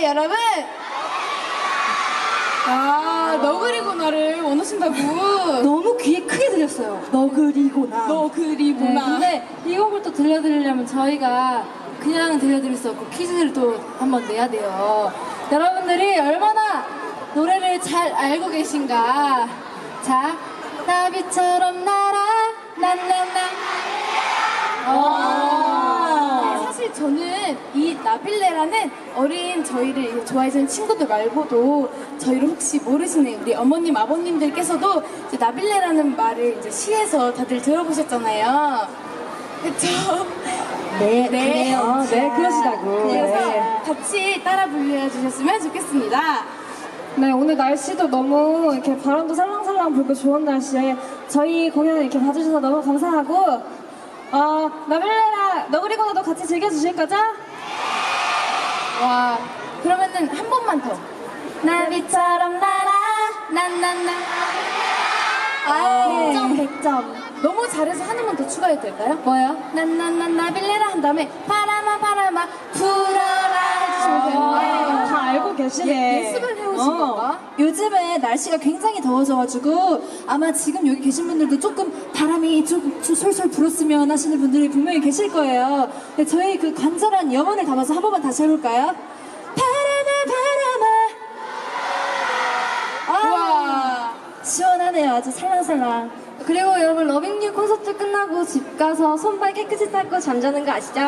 들리시나요, 여러분? 아, 너구리구나를 원하신다고. 너무 귀에 크게 들렸어요. 너그리고나. 너구리구나. 네, 근데 이 곡을 또 들려드리려면 저희가 그냥 들려드릴 수 없고 퀴즈를 또 한번 내야 돼요. 여러분들이 얼마나 노래를 잘 알고 계신가. 자, 나비처럼 날아, 난난난. 어. 네, 사실 저는 이 나빌레라는 어린 저희를 좋아해주는 친구들 말고도 저희를 혹시 모르시는 우리 어머님, 아버님들께서도 이제 나빌레라는 말을 이제 시에서 다들 들어보셨잖아요. 그쵸? 네, 네. 그래요. 네, 그러시다고. 그래서 네. 같이 따라 불러주셨으면 좋겠습니다. 네, 오늘 날씨도 너무 이렇게 바람도 살랑살랑 불고 좋은 날씨에 저희 공연 이렇게 봐주셔서 너무 감사하고, 어, 나빌레라, 너구리고나도 같이 즐겨주실 거죠? 와, 그러면은 한 번만 더. 나비처럼 날아, 난난난. 아, 100점, 100점. 너무 잘해서 하나만 더 추가해도 될까요? 뭐요? 난난난 나빌레라 한 다음에 바람아 바람아 불어라 해주시면 되는데 다 알고 계시네. 예, 예습을 해오신 어. 건가? 요즘에 날씨가 굉장히 더워져가지고 아마 지금 여기 계신 분들도 조금 바람이 좀 솔솔 불었으면 하시는 분들이 분명히 계실 거예요. 근데 저희 그 간절한 염원을 담아서 한 번만 다시 해볼까요? 바람아 바람아 우와. 시원하네요. 아주 살랑살랑. 그리고 여러분, 러빙유 콘서트 끝나고 집 가서 손발 깨끗이 닦고 잠자는 거 아시죠?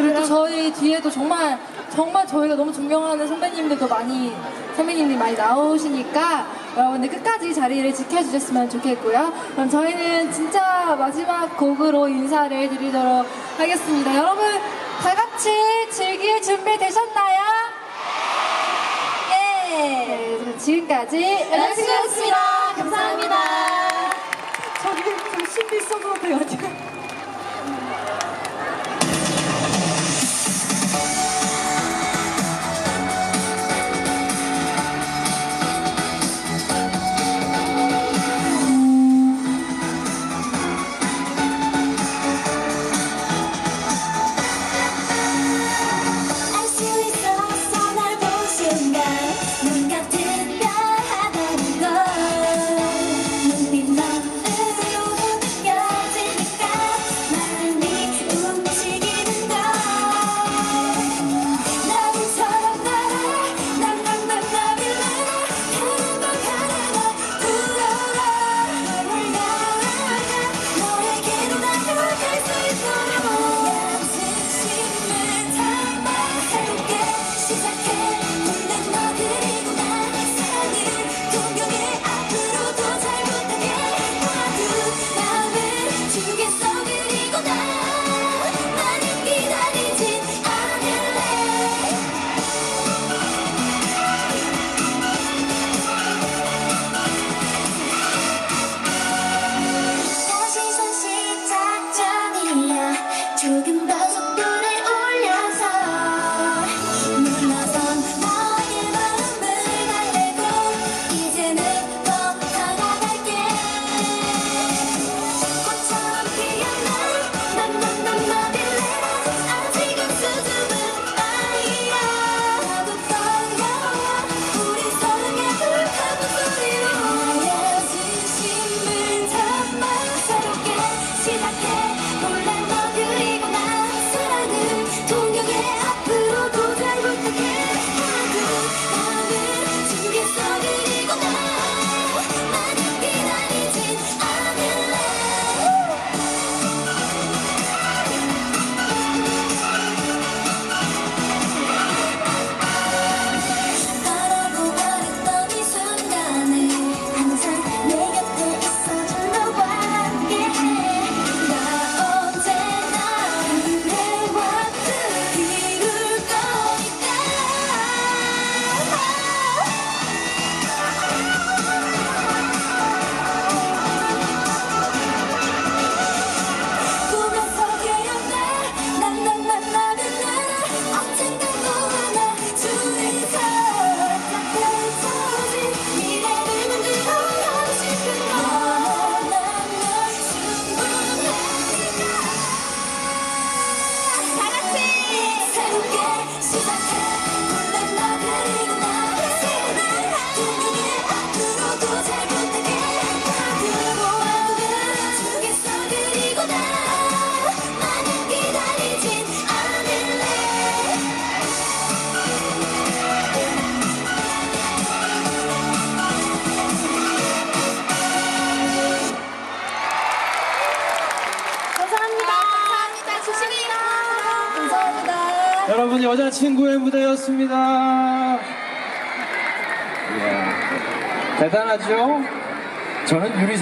그리고 또 저희 뒤에도 정말 정말 저희가 너무 존경하는 선배님들도 많이 선배님들이 많이 나오시니까 여러분들 끝까지 자리를 지켜주셨으면 좋겠고요. 그럼 저희는 진짜 마지막 곡으로 인사를 드리도록 하겠습니다. 여러분 다 같이 즐길 준비 되셨나요? 예. 네, 지금까지 연락드렸습니다. 감사합니다. 여러분 여자친구의 무대였습니다. 이야, 대단하죠? 저는 유리선